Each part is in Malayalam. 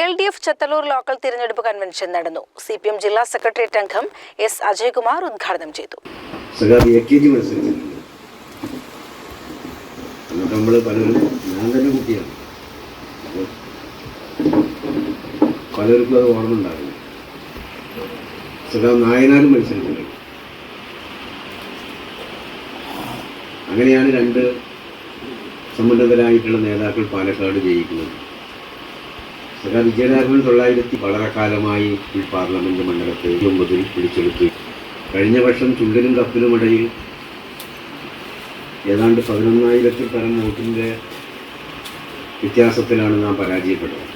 L D F Chethallur local തിരഞ്ഞെടുപ്പ് കൺവെൻഷൻ നടന്നു. സി പി എം ജില്ലാ സെക്രട്ടേറിയറ്റ് അംഗം എസ് അജയ്കുമാർ ഉദ്ഘാടനം ചെയ്തു. പലർക്കും അത് ഓർമ്മ ഉണ്ടാകും സഖാബ് നായനാരും മത്സരിച്ചിട്ടുണ്ട് അങ്ങനെയാണ് രണ്ട് സമ്മതരായിട്ടുള്ള നേതാക്കൾ പാലക്കാട് ജയിക്കുന്നത്. സഖാ വിജയനാരായണൻ തൊള്ളായിരത്തി വളരെ കാലമായി ഈ പാർലമെന്റ് മണ്ഡലത്തെ ഒമ്പതിൽ പിടിച്ചെടുത്തു. കഴിഞ്ഞ വർഷം ചുണ്ടനും കപ്പിനുമിടയിൽ ഏതാണ്ട് പതിനൊന്നായിരത്തിൽ പരം വോട്ടിന്റെ വ്യത്യാസത്തിലാണ് നാം പരാജയപ്പെട്ടത്.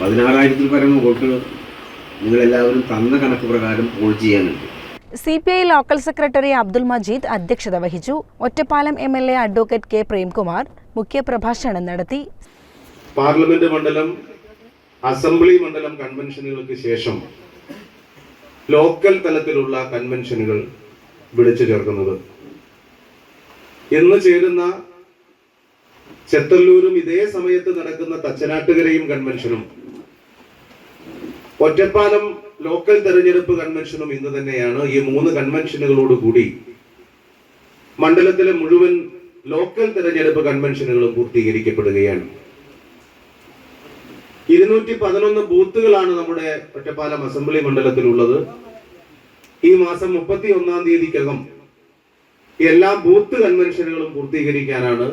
പതിനാറായിരത്തിൽ പരം വോട്ട് നിങ്ങളെല്ലാവരും തന്ന കണക്ക് പ്രകാരം പോൾ ചെയ്യാനുണ്ട്. C P I local secretary Abdul Majeed അധ്യക്ഷത വഹിച്ചു. Ottapalam M L A advocate K Premkumar മുഖ്യപ്രഭാഷണം നടത്തി. പാർലമെന്റ് മണ്ഡലം അസംബ്ലി മണ്ഡലം കൺവെൻഷനുകൾക്ക് ശേഷം ലോക്കൽ തലത്തിലുള്ള കൺവെൻഷനുകൾ വിളിച്ചു ചേർക്കുന്നത്. ഇന്ന് ചേരുന്ന ചെത്തല്ലൂരും ഇതേ സമയത്ത് നടക്കുന്ന തച്ചനാട്ടുകരയും കൺവെൻഷനും ഒറ്റപ്പാലം ലോക്കൽ തെരഞ്ഞെടുപ്പ് കൺവെൻഷനും ഇന്ന് തന്നെയാണ് ഈ മൂന്ന് കൺവെൻഷനുകളോട് കൂടി മണ്ഡലത്തിലെ മുഴുവൻ ലോക്കൽ തെരഞ്ഞെടുപ്പ് കൺവെൻഷനുകളും പൂർത്തീകരിക്കപ്പെടുകയാണ്. ഇരുന്നൂറ്റി പതിനൊന്ന് ബൂത്തുകളാണ് നമ്മുടെ ഒറ്റപ്പാലം അസംബ്ലി മണ്ഡലത്തിലുള്ളത്. ഈ മാസം മുപ്പത്തി ഒന്നാം തീയതിക്കകം എല്ലാ ബൂത്ത് കൺവെൻഷനുകളും പൂർത്തീകരിക്കാനാണ്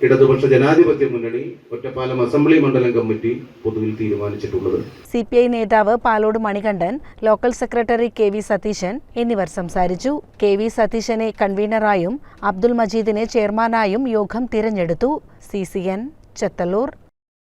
ഇടതുപക്ഷ ജനാധിപത്യ മുന്നണി ഒറ്റപ്പാലം അസംബ്ലി മണ്ഡലം കമ്മിറ്റി പൊതുവിൽ തീരുമാനിച്ചിട്ടുള്ളത്. സി പി ഐ നേതാവ് Palode Manikandan local secretary K V Satheesan എന്നിവർ സംസാരിച്ചു. കെ വി സതീശനെ കൺവീനറായും അബ്ദുൽ മജീദിനെ ചെയർമാനായും യോഗം തിരഞ്ഞെടുത്തു. C C N Chethallur.